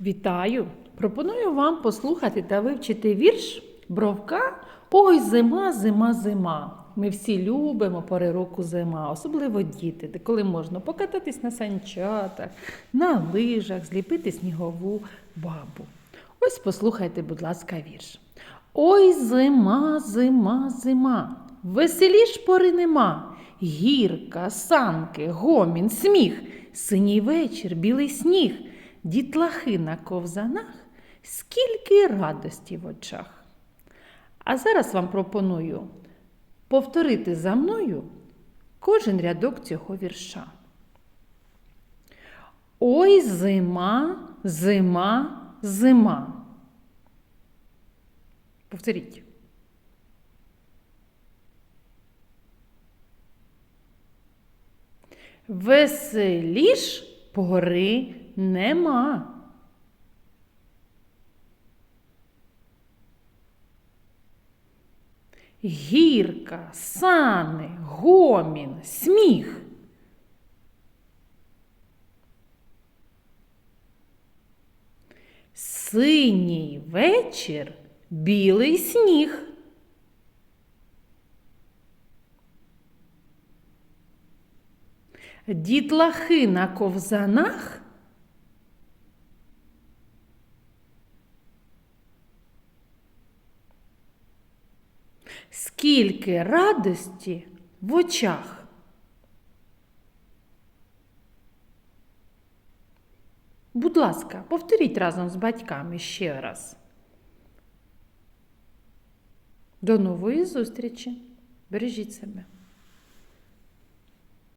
Вітаю! Пропоную вам послухати та вивчити вірш Бровка Ой, зима, зима, зима. Ми всі любимо пори року зима, особливо діти, де коли можна покататись на санчатах, на лижах, зліпити снігову бабу. Ось послухайте, будь ласка, вірш. Ой, зима, зима, зима, веселіш пори нема. Гірка, санки, гомін, сміх, синій вечір, білий сніг, дітлахи на ковзанах, скільки радості в очах. А зараз вам пропоную повторити за мною кожен рядок цього вірша. Ой, зима, зима, зима. Повторіть. Веселіш пори нема. Гірка, сани, гомін, сміх. Синій вечір, білий сніг. Дітлахи на ковзанах. Скільки радості в очах. Будь ласка, повторіть разом з батьками ще раз. До нової зустрічі. Бережіть себе.